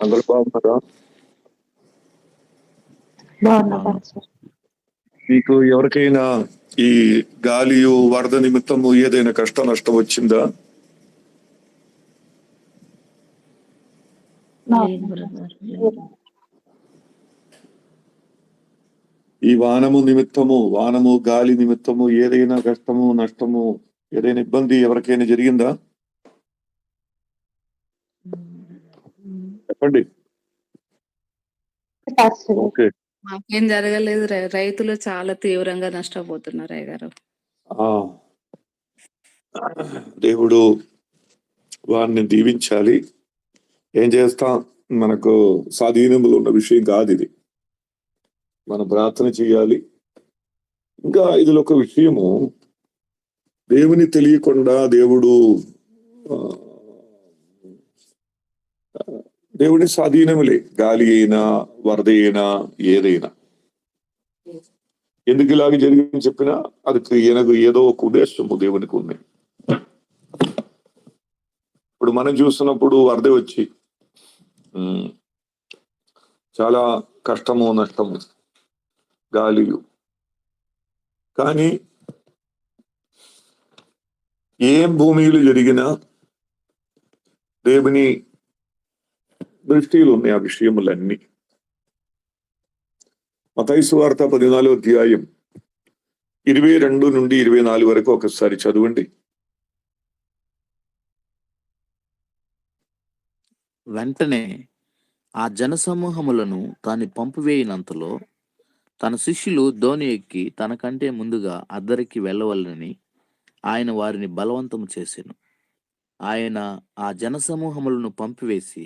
అందరూ బాగున్నారా? మీకు ఎవరికైనా ఈ గాలియు వరద నిమిత్తము ఏదైనా కష్ట నష్టం వచ్చిందా? ఈ వానము నిమిత్తము వానము గాలి నిమిత్తము ఏదైనా కష్టము నష్టము ఏదైనా ఇబ్బంది ఎవరికైనా జరిగిందా? చెప్పండి. ఓకే. మాకేం జరగలేదు. రైతులు చాలా తీవ్రంగా నష్టపోతున్నారు అయ్య గారు ఆ. దేవుడు వారిని దీవించాలి. ఏం చేస్తాం? మనకు స్వాధీనములు ఉన్న విషయం కాదు ఇది. మనం ప్రార్థన చేయాలి. ఇంకా ఇదిలో ఒక విషయము. దేవుని తెలియకుండా దేవుడు దేవుడి దేవుని స్వాధీనములే. గాలి అయినా వరద అయినా ఏదైనా. ఎందుకు ఇలాగ జరిగిందని చెప్పినా అది ఈయనకు ఏదో ఒక ఉద్దేశము దేవునికి ఉంది. ఇప్పుడు మనం చూస్తున్నప్పుడు వరద వచ్చి చాలా కష్టము నష్టము గాలియు కానీ ఏం భూమిలో జరిగినా దేవుని దృష్టిలో ఉన్నాయి ఆ విషయములన్నీ మతైసు వార్త పదినాలుగు అధ్యాయం ఇరవై రెండు నుండి ఇరవై నాలుగు వరకు ఒకసారి చదవండి వెంటనే ఆ జనసమూహములను తాను పంపివేయినంతలో తన శిష్యులు ధోని ఎక్కి తనకంటే ముందుగా అద్దరికి వెళ్ళవలనని ఆయన వారిని బలవంతము చేసెను ఆయన ఆ జనసమూహములను పంపివేసి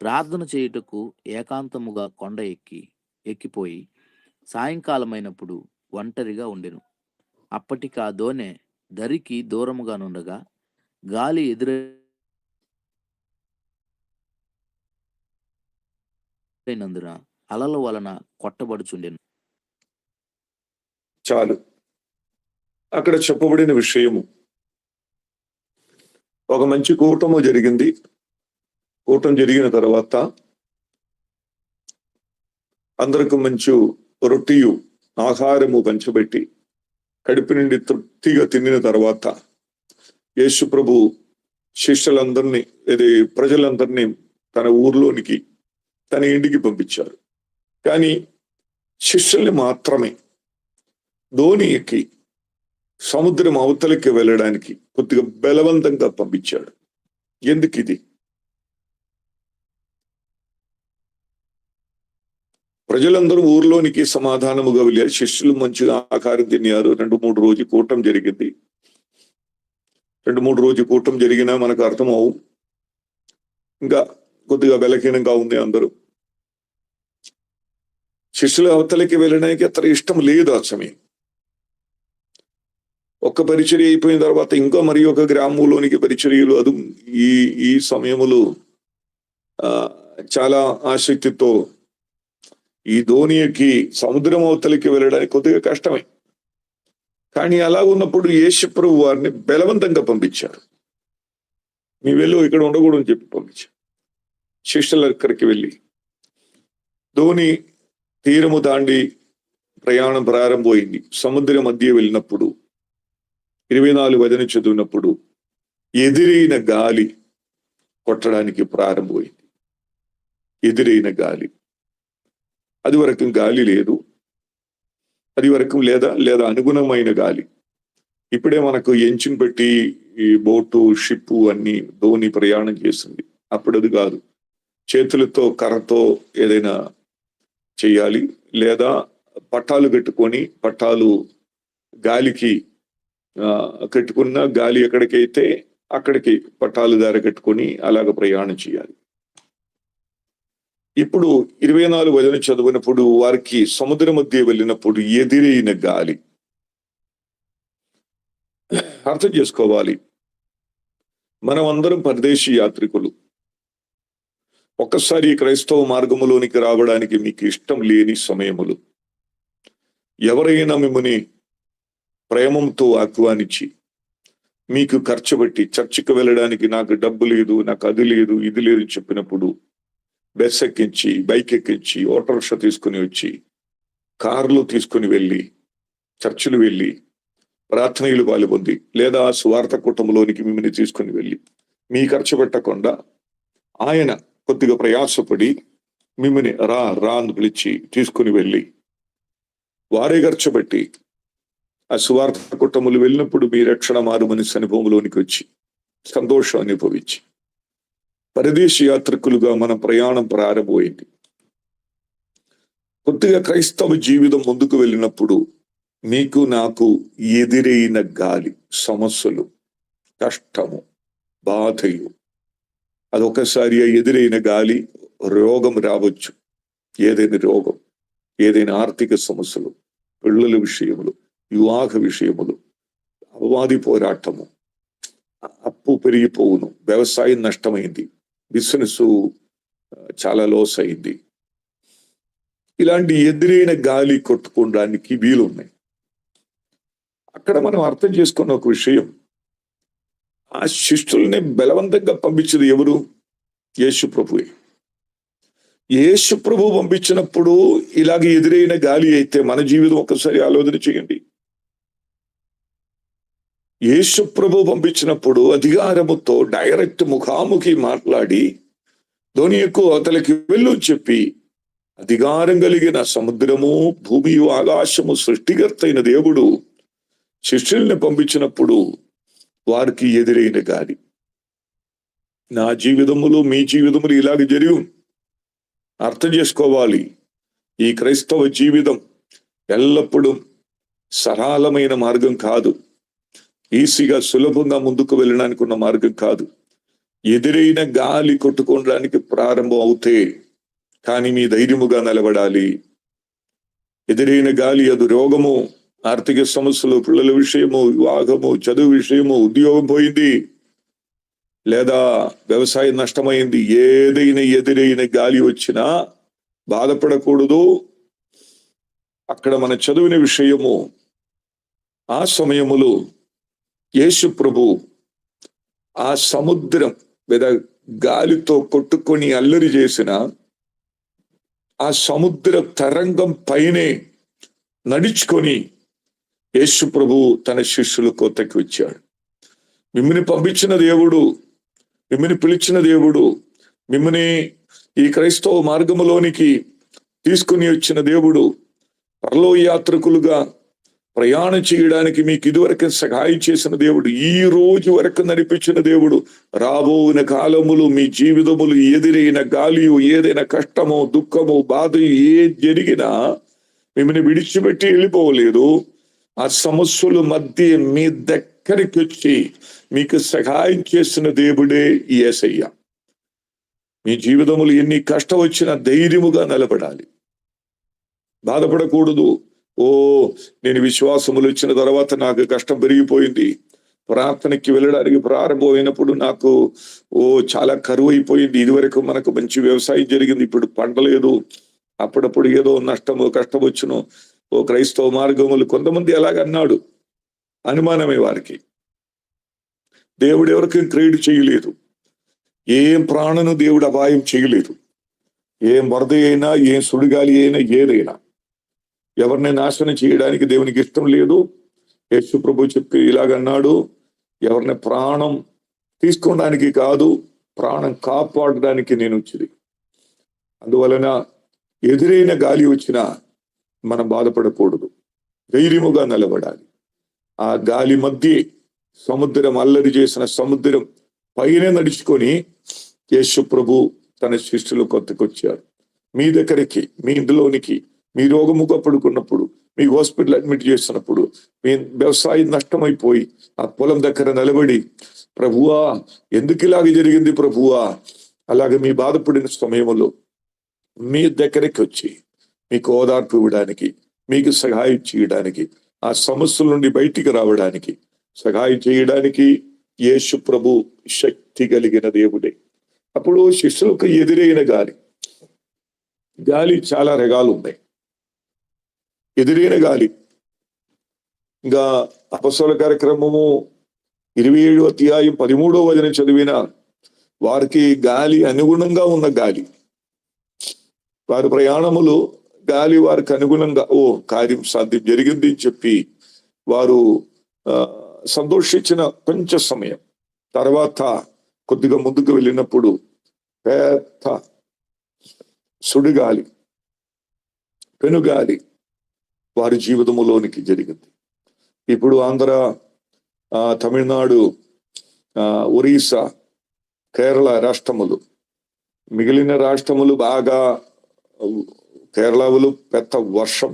ప్రార్థన చేయుటకు ఏకాంతముగా కొండ ఎక్కి ఎక్కిపోయి సాయంకాలమైనప్పుడు ఒంటరిగా ఉండెను. అప్పటికి ఆ దోనె దరికి దూరముగా నుండగా గాలి ఎదురైనందున అలల వలన కొట్టబడుచుండెను. చాలు. అక్కడ చెప్పబడిన విషయము. ఒక మంచి కూటము జరిగింది. కూటం జరిగిన తర్వాత అందరికి మంచి రొట్టియు ఆహారము పంచబెట్టి కడుపు నుండి తృప్తిగా తినిన తర్వాత యేసు ప్రభు శిష్యులందరినీ ఇది ప్రజలందరినీ తన ఊర్లోనికి తన ఇంటికి పంపించారు. కానీ శిష్యుల్ని మాత్రమే ధోని ఎక్కి సముద్రం అవతలికి వెళ్ళడానికి కొద్దిగా బలవంతంగా పంపించాడు. ఎందుకు ఇది ప్రజలందరూ ఊర్లోనికి సమాధానముగా వెళ్ళారు శిష్యులు మంచిగా ఆకారం తిన్నారు. రెండు మూడు రోజు కూటం జరిగింది. రెండు మూడు రోజు కూటం జరిగినా మనకు అర్థం అవు ఇంకా కొద్దిగా బలహీనంగా ఉంది అందరూ. శిష్యుల అవతలకి వెళ్ళడానికి అతను ఇష్టం లేదు ఆ సమయం. ఒక్క పరిచర్య అయిపోయిన తర్వాత ఇంకా మరి ఒక గ్రామంలోనికి పరిచర్యలు అది ఈ ఈ సమయములు ఆ చాలా ఆసక్తితో ఈ ధోనికి సముద్రం అవతలికి వెళ్ళడానికి కొద్దిగా కష్టమే. కానీ అలా ఉన్నప్పుడు యేసు ప్రభు వారిని బలవంతంగా పంపించారు. మీ వెళ్ళు ఇక్కడ ఉండకూడదని చెప్పి పంపించారు. శిష్యుల దగ్గరికి వెళ్ళి ధోని తీరము దాండి ప్రయాణం ప్రారంభమైంది. సముద్రం మధ్య వెళ్ళినప్పుడు ఇరవై నాలుగు వదిన చదివినప్పుడు ఎదిరైన గాలి కొట్టడానికి ప్రారంభమైంది. ఎదిరైన గాలి అది వరకు గాలి లేదు. అది వరకు లేదా లేదా అనుగుణమైన గాలి. ఇప్పుడే మనకు ఎంచిన్ పెట్టి ఈ బోటు షిప్పు అన్ని ధోని ప్రయాణం చేస్తుంది. అప్పుడు అది కాదు. చేతులతో కర్రతో ఏదైనా చేయాలి. లేదా పట్టాలు కట్టుకొని పట్టాలు గాలికి కట్టుకున్న గాలి ఎక్కడికైతే అక్కడికి పట్టాలు దారి కట్టుకొని అలాగ ప్రయాణం చేయాలి. ఇప్పుడు ఇరవై నాలుగు వదిన చదివినప్పుడు వారికి సముద్రం మధ్య వెళ్ళినప్పుడు ఎదిరైన గాలి. అర్థం చేసుకోవాలి. మనం అందరం పరదేశీ యాత్రికులు. ఒక్కసారి క్రైస్తవ మార్గములోనికి రావడానికి మీకు ఇష్టం లేని సమయములు. ఎవరైనా మిమ్మల్ని ప్రేమంతో ఆహ్వానించి మీకు ఖర్చు పెట్టి చర్చికి వెళ్ళడానికి నాకు డబ్బు లేదు నాకు అది లేదు ఇది లేదు చెప్పినప్పుడు బస్ ఎక్కించి బైక్ ఎక్కించి ఆటో రిక్షా తీసుకుని వచ్చి కారులో తీసుకుని వెళ్ళి చర్చిలు వెళ్ళి ప్రార్థనలు పాల్పొంది లేదా స్వార్థ కుటుంబంలోనికి మిమ్మల్ని తీసుకుని వెళ్ళి మీ ఖర్చు పెట్టకుండా ఆయన కొద్దిగా ప్రయాసపడి మిమ్మల్ని రా రా అని పిలిచి తీసుకుని వెళ్ళి వారే ఖర్చు పెట్టి ఆ సువార్థ కుటుంబములు వెళ్ళినప్పుడు మీ రక్షణ మారు మనసు అనుభవంలోనికి వచ్చి సంతోషం అనుభవించి పరదేశ యాత్రికులుగా మన ప్రయాణం ప్రారంభమైంది. కొద్దిగా క్రైస్తవ జీవితం ముందుకు వెళ్ళినప్పుడు మీకు నాకు ఎదురైన గాలి సమస్యలు కష్టము బాధయు అదొకసారి ఎదురైన గాలి రోగం రావచ్చు. ఏదైనా రోగం ఏదైనా ఆర్థిక సమస్యలు పిల్లల విషయములు వివాహ విషయములు అపవాది పోరాటము అప్పు పెరిగిపోవును వ్యవసాయం నష్టమైంది. బిజినెస్ చాలా లోస్ అయింది ఇలాంటి ఎదురైన గాలి కొట్టుకోవడానికి వీలున్నాయి. అక్కడ మనం అర్థం చేసుకున్న ఒక విషయం ఆ శిష్యుల్ని బలవంతంగా పంపించేది ఎవరు? యేసు ప్రభువే. యేసు ప్రభు పంపించినప్పుడు ఇలాగ ఎదురైన గాలి అయితే మన జీవితం ఒకసారి ఆలోచన చేయండి. యేసుప్రభు పంపించినప్పుడు అధికారముతో డైరెక్ట్ ముఖాముఖి మాట్లాడి ధోనియకు అతనికి వెళ్ళు చెప్పి అధికారం కలిగిన సముద్రము భూమి ఆకాశము సృష్టికర్తైన దేవుడు శిష్యుల్ని పంపించినప్పుడు వారికి ఎదురైన గాలి. నా జీవితములు మీ జీవితములు ఇలాగ జరిగి అర్థం చేసుకోవాలి. ఈ క్రైస్తవ జీవితం ఎల్లప్పుడూ సరళమైన మార్గం కాదు. ఈజీగా సులభంగా ముందుకు వెళ్ళడానికి ఉన్న మార్గం కాదు. ఎదురైన గాలి కొట్టుకోవడానికి ప్రారంభం అవుతే కానీ మీ ధైర్యముగా నిలబడాలి. ఎదురైన గాలి అది రోగము ఆర్థిక సమస్యలు పిల్లల విషయము వివాహము చదువు విషయము ఉద్యోగం పోయింది లేదా వ్యవసాయం నష్టమైంది ఏదైనా ఎదురైన గాలి వచ్చినా బాధపడకూడదు. అక్కడ మన చదువున విషయము ఆ సమయములో యేసు ప్రభు ఆ సముద్రం లేదా గాలితో కొట్టుకొని అల్లరి చేసిన ఆ సముద్ర తరంగం పైనే నడుచుకొని యేసు ప్రభు తన శిష్యుల కొత్తకి వచ్చాడు. మిమ్మల్ని పంపించిన దేవుడు మిమ్మల్ని పిలిచిన దేవుడు మిమ్మల్ని ఈ క్రైస్తవ మార్గములోనికి తీసుకుని వచ్చిన దేవుడు పరలో యాత్రికులుగా ప్రయాణం చేయడానికి మీకు ఇదివరకు సహాయం చేసిన దేవుడు ఈ రోజు వరకు నడిపించిన దేవుడు రాబోయిన కాలములు మీ జీవితములు ఎదురైన గాలియు ఏదైనా కష్టమో దుఃఖమో బాధ ఏ జరిగినా మిమ్మల్ని విడిచిపెట్టి వెళ్ళిపోలేదు ఆ సమస్యల మధ్య మీ దగ్గరికి వచ్చి మీకు సహాయం చేసిన దేవుడే ఏసయ్య. యేసయ్య మీ జీవితములు ఎన్ని కష్టం వచ్చినా ధైర్యముగా నిలబడాలి. బాధపడకూడదు. ఓ నేను విశ్వాసములు ఇచ్చిన తర్వాత నాకు కష్టం పెరిగిపోయింది. ప్రార్థనకి వెళ్ళడానికి ప్రారంభమైనప్పుడు నాకు ఓ చాలా కరువు అయిపోయింది ఇదివరకు మనకు మంచి వ్యవసాయం జరిగింది. ఇప్పుడు పండలేదు. అప్పుడప్పుడు ఏదో నష్టము కష్టం వచ్చును. ఓ క్రైస్తవ మార్గములు కొంతమంది ఎలాగన్నాడు అనుమానమే వారికి. దేవుడు ఎవరికి క్రియేట్ చేయలేదు. ఏం ప్రాణను దేవుడు అపాయం చేయలేదు. ఏం వరద అయినా ఏం సుడిగాలి అయినా ఏదైనా. ఎవరిని నాశనం చేయడానికి దేవునికి ఇష్టం లేదు. యేసు ప్రభు చెప్పి ఇలాగన్నాడు ఎవరిని ప్రాణం తీసుకోవడానికి కాదు ప్రాణం కాపాడడానికి నేను వచ్చింది. అందువలన ఎదురైన గాలి వచ్చినా మనం బాధపడకూడదు. ధైర్యముగా నిలబడాలి. ఆ గాలి మధ్య సముద్రం అల్లరి చేసిన సముద్రం పైన నడుచుకొని యేసు ప్రభు తన శిష్యులు కొత్తకొచ్చారు మీ దగ్గరికి మీ ఇందులోనికి మీ రోగముగా పడుకున్నప్పుడు మీ హాస్పిటల్ అడ్మిట్ చేస్తున్నప్పుడు మీ వ్యవసాయం నష్టమైపోయి ఆ పొలం దగ్గర నిలబడి ప్రభువా ఎందుకు ఇలాగ జరిగింది ప్రభువా? అలాగే మీ బాధపడిన సమయంలో మీ దగ్గరికి వచ్చి మీకు ఓదార్పు ఇవ్వడానికి మీకు సహాయం చేయడానికి ఆ సమస్యల నుండి బయటికి రావడానికి సహాయం చేయడానికి యేసు ప్రభు శక్తి కలిగిన దేవుడే. అప్పుడు శిష్యులకు ఎదురైన గాలి గాలి చాలా రకాలు ఉన్నాయి. ఎదురైన గాలి. ఇంకా అపస్వల కార్యక్రమము ఇరవై ఏడు అధ్యాయం పదిమూడో వదిన చదివిన వారికి గాలి అనుగుణంగా ఉన్న గాలి. వారి ప్రయాణములు గాలి వారికి అనుగుణంగా ఓ కార్యం సాధ్యం జరిగింది అని చెప్పి వారు సంతోషించిన కొంచెం సమయం. తర్వాత కొద్దిగా ముందుకు వెళ్ళినప్పుడు పెద్ద సుడిగాలి పెనుగాలి వారి జీవితములోనికి జరిగింది. ఇప్పుడు ఆంధ్ర ఆ, తమిళనాడు ఆ, ఒరిస్సా కేరళ రాష్ట్రములు. మిగిలిన రాష్ట్రములు బాగా కేరళలో పెద్ద వర్షం.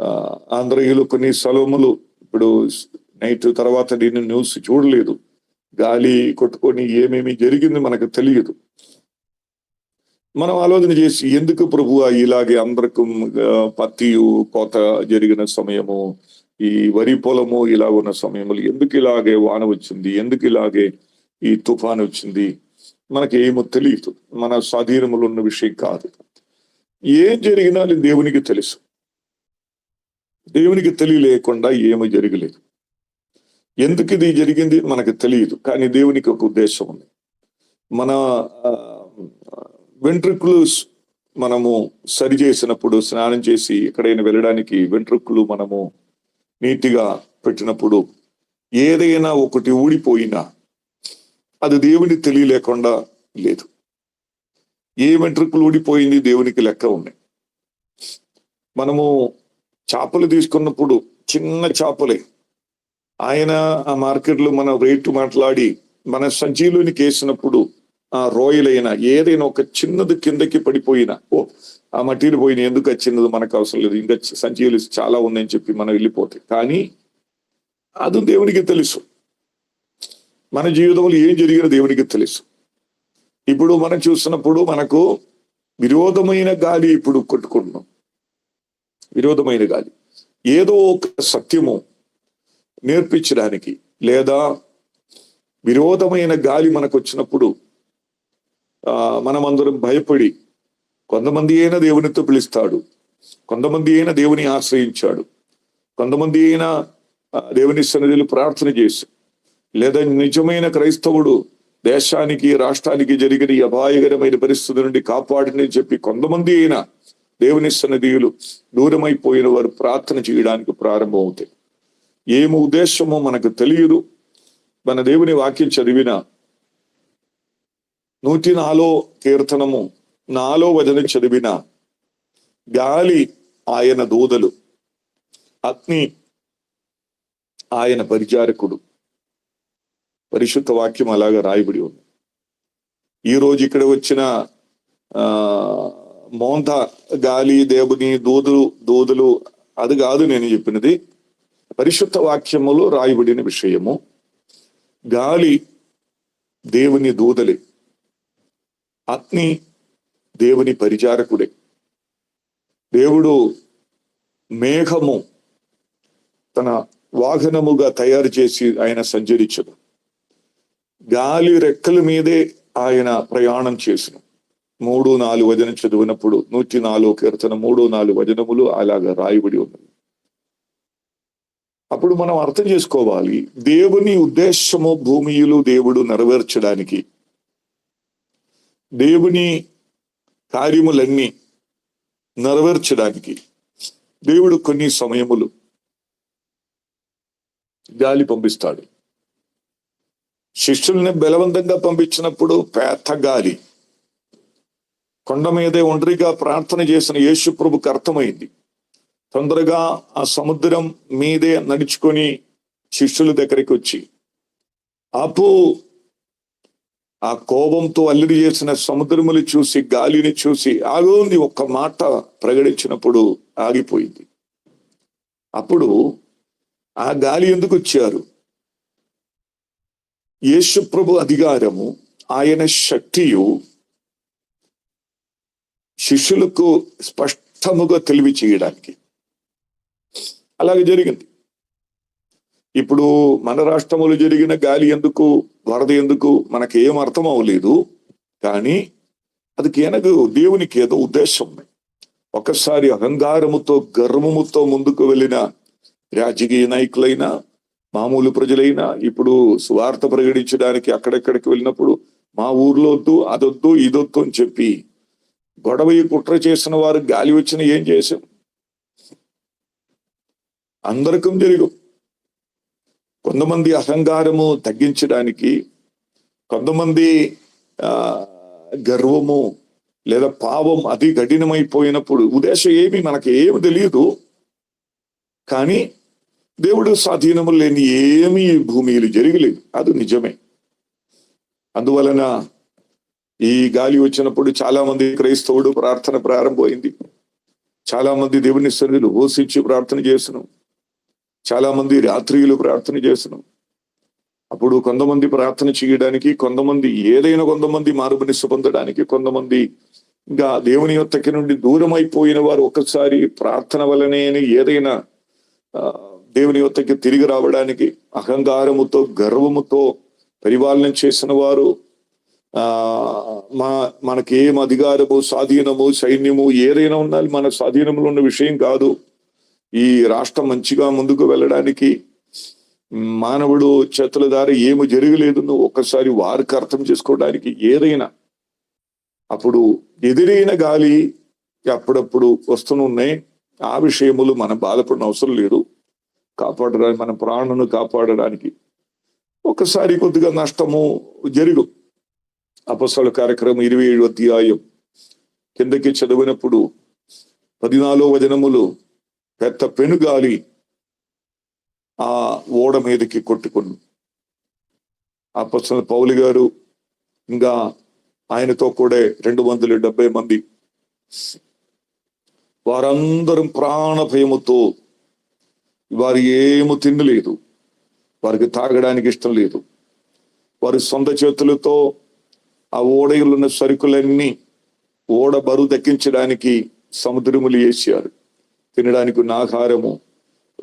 ఆ, ఆంధ్రయులు కొన్ని స్థలములు ఇప్పుడు నైట్ తర్వాత నేను న్యూస్ చూడలేదు. గాలి కొట్టుకొని ఏమేమి జరిగింది మనకు తెలియదు. మనం ఆలోచన చేసి ఎందుకు ప్రభు ఇలాగే అందరికీ పత్తి కోత జరిగిన సమయము ఈ వరి పొలము ఇలా ఉన్న సమయంలో ఎందుకు ఇలాగే వాన వచ్చింది ఎందుకు ఇలాగే ఈ తుఫాన్ వచ్చింది మనకి ఏమో తెలియదు మన స్వాధీనములు ఉన్న విషయం కాదు. ఏం జరిగినా దేవునికి తెలుసు. దేవునికి తెలియలేకుండా ఏమీ జరగలేదు. ఎందుకు ఇది జరిగింది మనకు తెలియదు కానీ దేవునికి ఒక ఉద్దేశం ఉంది. మన వెంట్రుకులు మనము సరి చేసినప్పుడు స్నానం చేసి ఎక్కడైనా వెళ్ళడానికి వెంట్రుకులు మనము నీటిగా పెట్టినప్పుడు ఏదైనా ఒకటి ఊడిపోయినా అది దేవుని తెలియలేకుండా లేదు. ఏ వెంట్రుకులు ఊడిపోయింది దేవునికి లెక్క ఉన్నాయి. మనము చేపలు తీసుకున్నప్పుడు చిన్న చేపలే. ఆయన ఆ మార్కెట్లో మన రేటు మాట్లాడి మన సంచిలోనికి వేసినప్పుడు ఆ రోయలైన ఏదైనా ఒక చిన్నది కిందకి పడిపోయినా ఓ ఆ మట్టిలు పోయిన ఎందుకు ఆ చిన్నది మనకు అవసరం లేదు? ఇంకా సంచీలు చాలా ఉందని చెప్పి మనం వెళ్ళిపోతాయి కానీ అది దేవునికి తెలుసు. మన జీవితంలో ఏం జరిగిన దేవునికి తెలుసు. ఇప్పుడు మనం చూసినప్పుడు మనకు విరోధమైన గాలి ఇప్పుడు కొట్టుకుంటున్నాం. విరోధమైన గాలి. ఏదో ఒక సత్యము నేర్పించడానికి లేదా విరోధమైన గాలి మనకు వచ్చినప్పుడు మనమందరం భయపడి కొంతమంది అయినా దేవునితో పిలుస్తాడు. కొంతమంది అయినా దేవుని ఆశ్రయించాడు. కొంతమంది అయినా దేవుని సన్నిధిలో ప్రార్థన చేసి లేదా నిజమైన క్రైస్తవుడు దేశానికి రాష్ట్రానికి జరిగిన ఈ అపాయకరమైన పరిస్థితి నుండి కాపాడని చెప్పి కొంతమంది అయినా దేవుని సన్నిధిలు దూరమైపోయిన వారు ప్రార్థన చేయడానికి ప్రారంభమవుతాయి. ఏమి ఉద్దేశమో మనకు తెలియదు. మన దేవుని వాక్యం చదివిన నూటి నాలో కీర్తనము నాలో వచన చదివిన గాలి ఆయన దూదలు అగ్ని ఆయన పరిచారకుడు. పరిశుద్ధ వాక్యం అలాగా రాయబడి ఉంది. ఈ రోజు ఇక్కడ వచ్చిన ఆ మోంత గాలి దేవుని దూదులు దూదులు అది కాదు నేను చెప్పినది. పరిశుద్ధ వాక్యములో రాయబడిన విషయము గాలి దేవుని దూదలే. అగ్ని దేవుని పరిచారకుడే. దేవుడు మేఘము తన వాహనముగా తయారు చేసి ఆయన సంచరించను. గాలి రెక్కల మీదే ఆయన ప్రయాణం చేసిన. మూడు నాలుగు వచనం చదివినప్పుడు నూటి నాలుగు కీర్తన మూడు నాలుగు వచనములు అలాగా రాయబడి ఉన్నది. అప్పుడు మనం అర్థం చేసుకోవాలి దేవుని ఉద్దేశము భూమియులు దేవుడు నెరవేర్చడానికి దేవుని కార్యములన్నీ నెరవేర్చడానికి దేవుడు కొన్ని సమయములు గాలి పంపిస్తాడు. శిష్యుల్ని బలవంతంగా పంపించినప్పుడు పేత గాలి. కొండ మీదే ఒంటరిగా ప్రార్థన చేసిన యేసు ప్రభుకి అర్థమైంది. తొందరగా ఆ సముద్రం మీదే నడుచుకొని శిష్యుల దగ్గరికి వచ్చి అపో ఆ కోపంతో అల్లిడి చేసిన సముద్రములు చూసి గాలిని చూసి ఆగోంది ఒక్క మాట ప్రకటించినప్పుడు ఆగిపోయింది. అప్పుడు ఆ గాలి ఎందుకు వచ్చారు? యేసు ప్రభు అధికారము ఆయన శక్తియు శిష్యులకు స్పష్టముగా తెలివి చేయడానికి అలాగే జరిగింది. ఇప్పుడు మన రాష్ట్రములు జరిగిన గాలి ఎందుకు వరద ఎందుకు? మనకి ఏం అర్థం అవ్వలేదు. కానీ అది కేనకు దేవునికి ఏదో ఉద్దేశం ఒకసారి అహంకారముతో గర్వముతో ముందుకు వెళ్ళిన రాజకీయ నాయకులైనా మామూలు ప్రజలైనా ఇప్పుడు స్వార్థ ప్రకటించడానికి అక్కడెక్కడికి వెళ్ళినప్పుడు మా ఊర్లో వద్దు అదొద్దు ఇదొద్దు అని చెప్పి గొడవ కుట్ర చేసిన వారు గాలి వచ్చిన ఏం చేశాం? అందరికం జరుగు కొంతమంది అహంకారము తగ్గించడానికి కొంతమంది ఆ గర్వము లేదా పావం అతి కఠినమైపోయినప్పుడు ఉద్దేశం ఏమి మనకి ఏమి తెలియదు. కానీ దేవుడు స్వాధీనము లేని ఏమీ భూమిలు జరగలేదు. అది నిజమే. అందువలన ఈ గాలి వచ్చినప్పుడు చాలా మంది క్రైస్తవుడు ప్రార్థన ప్రారంభమైంది. చాలా మంది దేవుని సన్నిధులు ఓసించి ప్రార్థన చేస్తున్నాం. చాలా మంది రాత్రిలు ప్రార్థన చేస్తున్నాం అప్పుడు కొంతమంది ప్రార్థన చేయడానికి కొంతమంది ఏదైనా కొంతమంది మారుమనిస్సు పొందడానికి కొంతమంది ఇంకా దేవుని యొక్కకి నుండి దూరం అయిపోయిన వారు ఒక్కసారి ప్రార్థన వలనే ఏదైనా ఆ, దేవుని యొక్కకి తిరిగి రావడానికి అహంకారముతో గర్వముతో పరిపాలన చేసిన వారు ఆ మా మనకి ఏం అధికారము స్వాధీనము సైన్యము ఏదైనా ఉండాలి. మన స్వాధీనంలో ఉన్న విషయం కాదు. ఈ రాష్ట్రం మంచిగా ముందుకు వెళ్ళడానికి మానవుడు చేతుల దారి ఏమి జరగలేదు ఒక్కసారి వారికి అర్థం చేసుకోవడానికి ఏదైనా అప్పుడు ఎదురైన గాలి అప్పుడప్పుడు వస్తున్నాయి ఆ విషయములు మనం బాధపడిన అవసరం లేదు. కాపాడడానికి మన ప్రాణను కాపాడడానికి ఒకసారి కొద్దిగా నష్టము జరుగు. అపసల కార్యక్రమం ఇరవై ఏడు అధ్యాయం కిందకి చదివినప్పుడు పదినాలో వచనములు పెద్ద పెనుగాలి ఆ ఓడ మీదకి కొట్టుకుని అపసల పౌలి గారు ఇంకా ఆయనతో కూడా రెండు వందల డెబ్బై మంది వారందరం ప్రాణ భయముతో వారు ఏమి తినలేదు. వారికి తాగడానికి ఇష్టం లేదు. వారి సొంత చేతులతో ఆ ఓడలో ఉన్న సరుకులన్నీ ఓడ బరువు దక్కించడానికి సముద్రములు వేసారు తినడానికి ఉన్న ఆహారము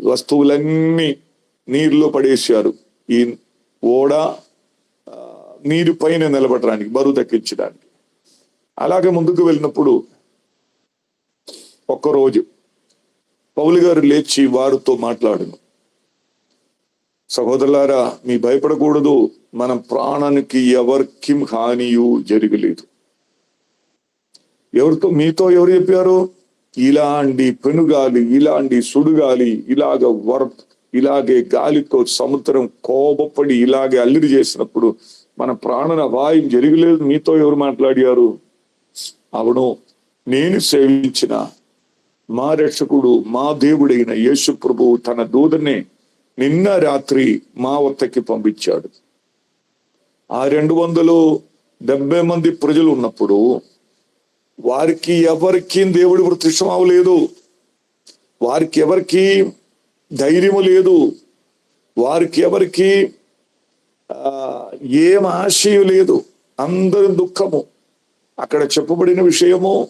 వస్తువులన్నీ నీరులో పడేశారు. ఈ ఓడ నీరు పైన నిలబడడానికి బరువు దక్కించడానికి అలాగే ముందుకు వెళ్ళినప్పుడు ఒక్కరోజు పౌలు గారు లేచి వారితో మాట్లాడును. సహోదరులారా మీ భయపడకూడదు. మన ప్రాణానికి ఎవరికి హానియు జరగలేదు. ఎవరితో మీతో ఎవరు చెప్పారు? ఇలాంటి పెనుగాలి ఇలాంటి సుడుగాలి ఇలాగ వర ఇలాగే గాలితో సముద్రం కోపపడి ఇలాగే అల్లిడి చేసినప్పుడు మన ప్రాణన వాయు జరగలేదు. మీతో ఎవరు మాట్లాడారు? అవును నేను సేవించిన మా రక్షకుడు మా దేవుడైన యేసు ప్రభువు తన దూదనే నిన్న రాత్రి మా వద్దకి పంపించాడు. ఆ రెండు వందలు డెబ్బై మంది ప్రజలు ఉన్నప్పుడు వారికి ఎవరికి దేవుడి ప్రత్యక్షం అవ్వలేదు వారికి ఎవరికి ధైర్యము లేదు. వారికి ఎవరికి ఏం ఆశయం లేదు. అందరి దుఃఖము. అక్కడ చెప్పబడిన విషయము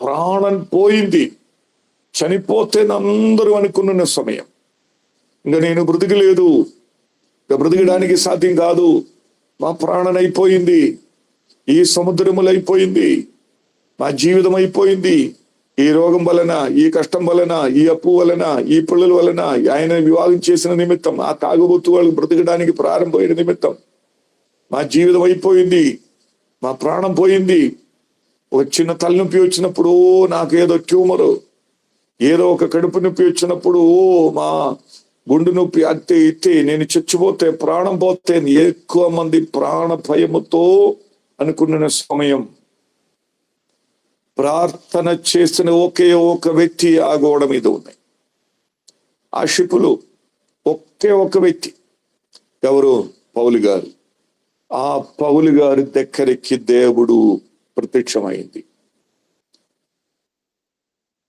ప్రాణం పోయింది. చనిపోతే అందరూ అనుకున్న సమయం. ఇంకా నేను బ్రతికలేదు. ఇంకా బ్రతికడానికి సాధ్యం కాదు. మా ప్రాణం అయిపోయింది. ఈ సముద్రములు అయిపోయింది. మా జీవితం అయిపోయింది. ఈ రోగం వలన ఈ కష్టం వలన ఈ అప్పు వలన ఈ పిల్లల వలన ఆయన వివాహం చేసిన నిమిత్తం ఆ తాగుబోతు వాళ్ళు బ్రతకడానికి ప్రారంభమైన నిమిత్తం మా జీవితం అయిపోయింది. మా ప్రాణం పోయింది. ఒక చిన్న తలనొప్పి వచ్చినప్పుడు నాకేదో ట్యూమరు ఏదో ఒక కడుపు నొప్పి వచ్చినప్పుడు ఓ మా గుండు నొప్పి అత్తే ఇత్తే నేను చచ్చిపోతే ప్రాణం పోతే ఎక్కువ మంది ప్రాణ భయముతో అనుకున్న సమయం. ప్రార్థన చేసిన ఒకే ఒక వ్యక్తి ఆ గోడ మీద ఉన్నాయి ఆ షిపులు ఒకే ఒక వ్యక్తి. ఎవరు? పౌలు గారు. ఆ పౌలు గారి దగ్గరికి దేవుడు ప్రత్యక్షమైంది.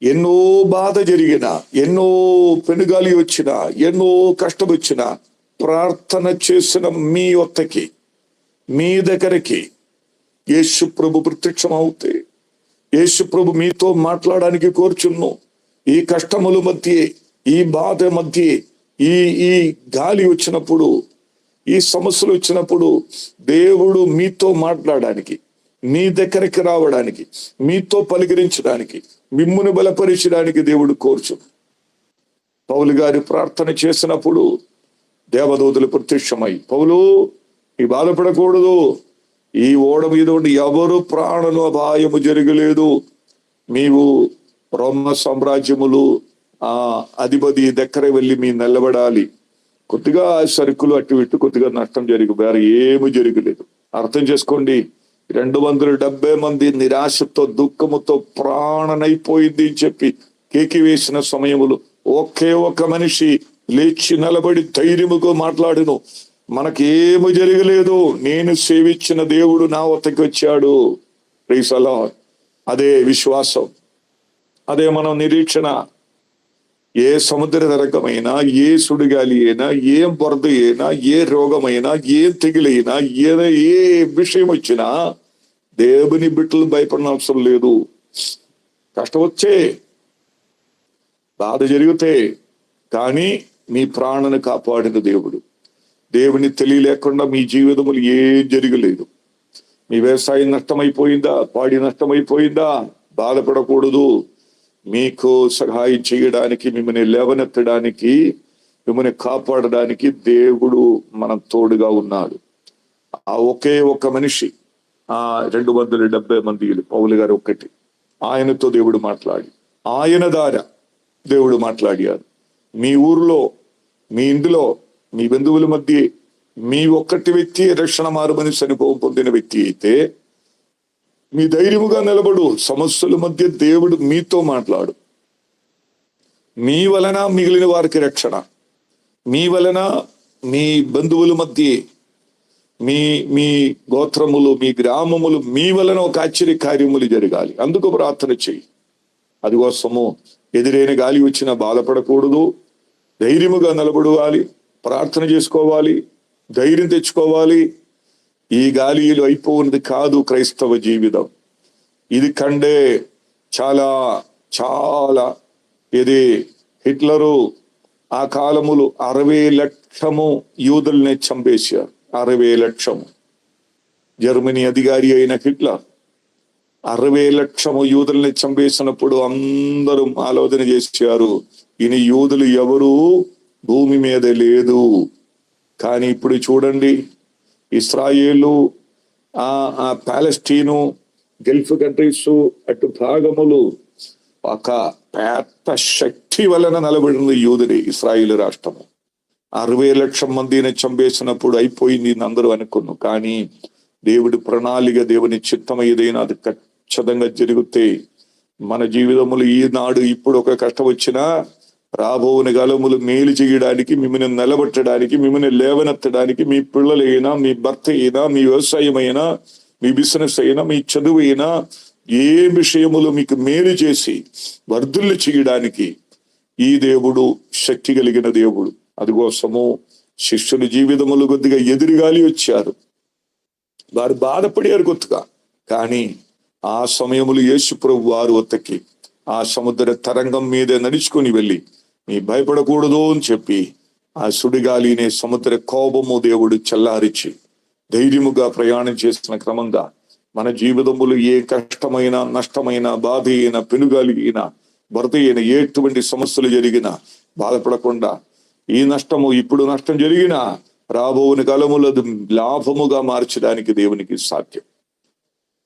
ఎన్నో బాధ జరిగిన ఎన్నో పెనుగాలి వచ్చిన ఎన్నో కష్టం వచ్చిన ప్రార్థన చేసిన మీ వద్దకి మీ దగ్గరికి యేసు ప్రభు ప్రత్యక్షం అవుతే యేసు ప్రభు మీతో మాట్లాడడానికి కోరుచున్నాం. ఈ కష్టముల మధ్య ఈ బాధ మధ్య ఈ ఈ గాలి వచ్చినప్పుడు ఈ సమస్యలు వచ్చినప్పుడు దేవుడు మీతో మాట్లాడడానికి మీ దగ్గరికి రావడానికి మీతో పలికరించడానికి మిమ్మును బలపరిచడానికి దేవుడు కోర్చు పౌలు గారి ప్రార్థన చేసినప్పుడు దేవదూతలు ప్రత్యక్షమై పౌలు ఈ బాధపడకూడదు. ఈ ఓడ మీద ఉండి ఎవరు ప్రాణను అపాయము జరగలేదు. నీవు రోమ సామ్రాజ్యములు ఆ అధిపతి దగ్గర వెళ్ళి మీ నిలబడాలి. కొద్దిగా సరుకులు అటు ఇటు కొద్దిగా నష్టం జరిగి వేరే ఏమి జరగలేదు. అర్థం చేసుకోండి రెండు వందల డెబ్బై మంది నిరాశతో దుఃఖముతో ప్రాణనైపోయింది అని చెప్పి కేకి వేసిన సమయములు ఒకే ఒక మనిషి లేచి నిలబడి ధైర్యముగా మాట్లాడును. మనకేమి జరగలేదు. నేను సేవించిన దేవుడు నా వద్దకు వచ్చాడు. Praise అదే విశ్వాసం. అదే మనం నిరీక్షణ. ఏ సముద్ర తరకమైనా ఏ సుడిగాలి అయినా ఏం వరద అయినా ఏ రోగమైనా ఏ తెగిలైనా ఏ ఏ విషయం వచ్చినా దేవుని బిడ్డలు భయపడిన అవసరం లేదు. కష్టం వచ్చే. బాధ జరిగితే కానీ మీ ప్రాణను కాపాడిన దేవుడు. దేవుని తెలియలేకుండా మీ జీవితములు ఏం జరగలేదు. మీ వ్యవసాయం నష్టమైపోయిందా? పాడి నష్టమైపోయిందా? బాధపడకూడదు. మీకు సహాయం చేయడానికి మిమ్మల్ని లేవనెత్తడానికి మిమ్మల్ని కాపాడడానికి దేవుడు మన తోడుగా ఉన్నాడు. ఆ ఒకే ఒక్క మనిషి ఆ రెండు వందల డెబ్బై మంది పౌలు గారు ఒక్కటి. ఆయనతో దేవుడు మాట్లాడి ఆయన ద్వారా దేవుడు మాట్లాడారు మీ ఊర్లో మీ ఇంటిలో మీ బంధువుల మధ్య మీ ఒక్కటి వ్యక్తి రక్షణ మారుమని అనుభవం పొందిన వ్యక్తి అయితే మీ ధైర్యముగా నిలబడు. సమస్యల మధ్య దేవుడు మీతో మాట్లాడు. మీ వలన మిగిలిన వారికి రక్షణ. మీ వలన మీ బంధువుల మధ్య మీ మీ గోత్రములు మీ గ్రామములు మీ వలన ఒక ఆశ్చర్య కార్యములు జరగాలి. అందుకు ప్రార్థన చెయ్యి. అదికోసము ఎదురైన గాలి వచ్చినా బాధపడకూడదు. ధైర్యముగా నిలబడవాలి. ప్రార్థన చేసుకోవాలి ధైర్యం తెచ్చుకోవాలి. ఈ గాలిలో అయిపోయినది కాదు క్రైస్తవ జీవితం. ఇది కండే చాలా చాలా ఇది హిట్లరు ఆ కాలములు అరవై లక్షము యూదుల్ని చంపేశారు. అరవై లక్షము. జర్మనీ అధికారి అయిన హిట్లర్ అరవై లక్షము యూదుల్ని చంపేసినప్పుడు అందరూ ఆలోచన చేశారు ఇని యూదులు ఎవరు? భూమి మీద లేదు. కానీ ఇప్పుడు చూడండి ఇస్రాయేలు ఆ ఆ పాలెస్టీను గల్ఫ్ కంట్రీస్ అటు భాగములు ఒక పెద్ద శక్తి వలన నిలబడింది యూదుడి ఇస్రాయేల్ రాష్ట్రము. అరవై లక్షల మందిని చంపేసినప్పుడు అయిపోయింది అందరూ అనుకున్నాం కానీ దేవుడి ప్రణాళిక దేవుని చిత్తం ఏదైనా అది ఖచ్చితంగా జరిగితే మన జీవితములు ఈనాడు ఇప్పుడు ఒక కష్టం వచ్చినా రాబోని కాలములు మేలు చేయడానికి మిమ్మల్ని నిలబెట్టడానికి మిమ్మల్ని లేవనెత్తడానికి మీ పిల్లలైనా మీ భర్త అయినా మీ వ్యవసాయం అయినా మీ బిజినెస్ అయినా మీ చదువు అయినా ఏ విషయములు మీకు మేలు చేసి వర్ధుల్ని చేయడానికి ఈ దేవుడు శక్తి కలిగిన దేవుడు. అందుకోసము శిష్యుల జీవితములు కొద్దిగా ఎదురుగాలి వచ్చారు. వారు బాధపడారు కొత్తగా కానీ ఆ సమయములు యేసు ప్రభు వారు వద్దకి ఆ సముద్ర తరంగం మీదే నడుచుకొని వెళ్ళి మీ భయపడకూడదు అని చెప్పి ఆ సుడిగాలినే సముద్ర కోపము దేవుడు చల్లారిచి ధైర్యముగా ప్రయాణం చేసిన క్రమంగా మన జీవితములు ఏ కష్టమైన నష్టమైన బాధ అయిన పెనుగాలి అయినా భర్త అయిన ఎటువంటి సమస్యలు జరిగినా బాధపడకుండా ఈ నష్టము ఇప్పుడు నష్టం జరిగినా రాబోని కాలములో లాభముగా మార్చడానికి దేవునికి సాధ్యం.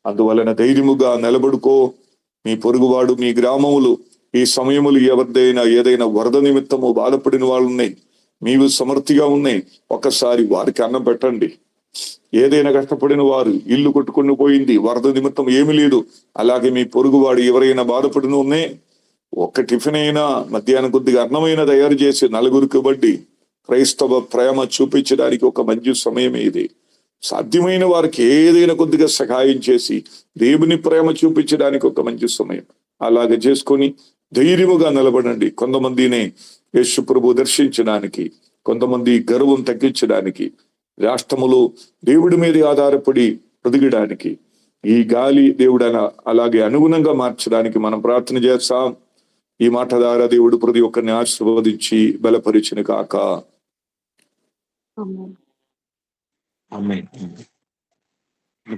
అందువలన ధైర్యముగా నిలబడుకో. మీ పొరుగువాడు మీ గ్రామములు ఈ సమయములు ఎవరిదైనా ఏదైనా వరద నిమిత్తము బాధపడిన వాళ్ళు ఉన్నాయి. మీవు సమర్థిగా ఉన్నాయి. ఒక్కసారి వారికి అన్నం పెట్టండి. ఏదైనా కష్టపడిన వారు ఇల్లు కొట్టుకుని పోయింది. వరద నిమిత్తం ఏమీ లేదు. అలాగే మీ పొరుగువాడు ఎవరైనా బాధపడిన ఉన్నాయి. ఒక్క టిఫిన్ అయినా మధ్యాహ్నం కొద్దిగా అన్నమైనా తయారు చేసి నలుగురికి బట్టి క్రైస్తవ ప్రేమ చూపించడానికి ఒక మంచి సమయం ఇది. సాధ్యమైన వారికి ఏదైనా కొద్దిగా సహాయం చేసి దేవుని ప్రేమ చూపించడానికి ఒక మంచి సమయం. అలాగే చేసుకొని ధైర్యముగా నిలబడండి. కొంతమందిని యేసు ప్రభు దర్శించడానికి కొంతమంది గర్వం తగ్గించడానికి రాష్ట్రములు దేవుడి మీద ఆధారపడి బ్రతికడానికి ఈ గాలి దేవుడు అలా- అలాగే అనుగుణంగా మార్చడానికి మనం ప్రార్థన చేస్తాం. ఈ మాట ద్వారా దేవుడు ప్రతి ఒక్కరిని ఆశీర్వదించి బలపరిచిన కాక.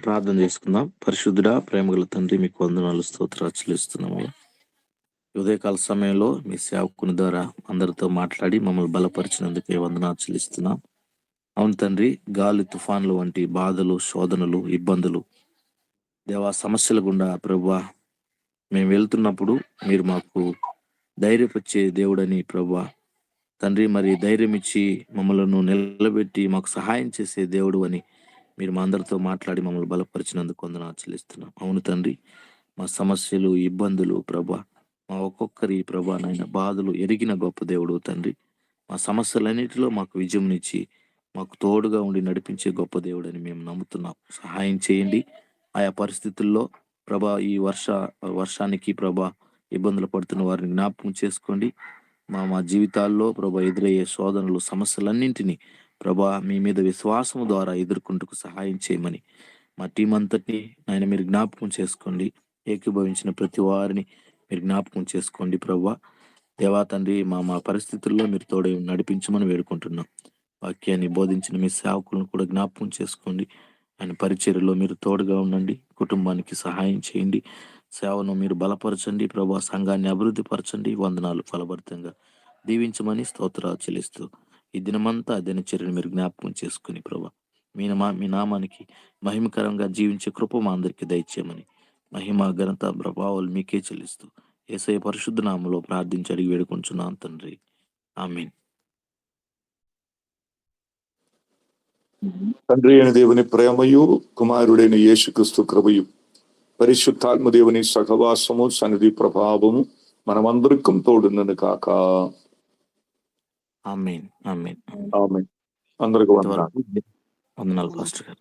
ప్రార్థన చేసుకుందాం. పరిశుద్ధుడా ప్రేమగల తండ్రి మీకు వందనాలు స్తోత్రాలు చెల్లిస్తున్నాము. ఉదయకాల సమయంలో మీ సేవకుని ద్వారా అందరితో మాట్లాడి మమ్మల్ని బలపరిచినందుకే వందనాలు చెల్లిస్తున్నాం. అవును తండ్రి గాలి తుఫాన్లు వంటి బాధలు శోధనలు ఇబ్బందులు దేవా సమస్యల గుండా ప్రభా మేము వెళ్తున్నప్పుడు మీరు మాకు ధైర్యపరిచే దేవుడని ప్రభా. తండ్రి మరి ధైర్యం ఇచ్చి మమ్మల్ని నిలబెట్టి మాకు సహాయం చేసే దేవుడు అని మీరు మా అందరితో మాట్లాడి మమ్మల్ని బలపరిచినందుకు వందనాలు చెల్లిస్తున్నాం. అవును తండ్రి మా సమస్యలు ఇబ్బందులు ప్రభా మా ఒక్కొక్కరి ప్రభా నాయన బాధలు ఎరిగిన గొప్ప దేవుడు తండ్రి. మా సమస్యలన్నిటిలో మాకు విజయంనిచ్చి మాకు తోడుగా ఉండి నడిపించే గొప్ప దేవుడు అని మేము నమ్ముతున్నాం. సహాయం చేయండి. ఆయా పరిస్థితుల్లో ప్రభా ఈ వర్ష వర్షానికి ప్రభా ఇబ్బందులు పడుతున్న వారిని జ్ఞాపకం చేసుకోండి. మా మా జీవితాల్లో ప్రభా ఎదురయ్యే శోధనలు సమస్యలన్నింటినీ ప్రభా మీ మీద విశ్వాసం ద్వారా ఎదుర్కొంటకు సహాయం చేయమని. మా టీం అంతటిని ఆయన మీరు జ్ఞాపకం చేసుకోండి. ఏకీభవించిన ప్రతి వారిని మీరు జ్ఞాపకం చేసుకోండి ప్రభా దేవా తండ్రి మా మా పరిస్థితుల్లో మీరు తోడే నడిపించమని వేడుకుంటున్నాం. వాక్యాన్ని బోధించిన మీ సేవకులను కూడా జ్ఞాపకం చేసుకోండి. ఆయన పరిచర్యలో మీరు తోడుగా ఉండండి. కుటుంబానికి సహాయం చేయండి. సేవను మీరు బలపరచండి ప్రభా సంఘాన్ని అభివృద్ధి పరచండి వందనాలు ఫలభరితంగా దీవించమని స్తోత్రాలు చెల్లిస్తూ ఈ దినమంతా దినచర్యను మీరు జ్ఞాపకం చేసుకుని ప్రభా మీ నామా మీ నామానికి మహిమకరంగా జీవించే కృప మా అందరికీ దయచేయమని మహిమ ఘనత ప్రభావాలు మీకే చెల్లిస్తూ ఏసై పరిశుద్ధ నామలో ప్రార్థించి అడిగి వేడుకుంటున్నాను తండ్రి. ఆమీన్. తండ్రి అయిన దేవుని ప్రేమయు కుమారుడైన యేసుక్రీస్తు కృపయు పరిశుద్ధాత్మ దేవుని సహవాసము సన్నిధి ప్రభావము మనమందరికం తోడున్నను కాక. ఆమీన్ ఆమీన్. ఆమె అందరికి వందనాలు. వందనాలు గారు.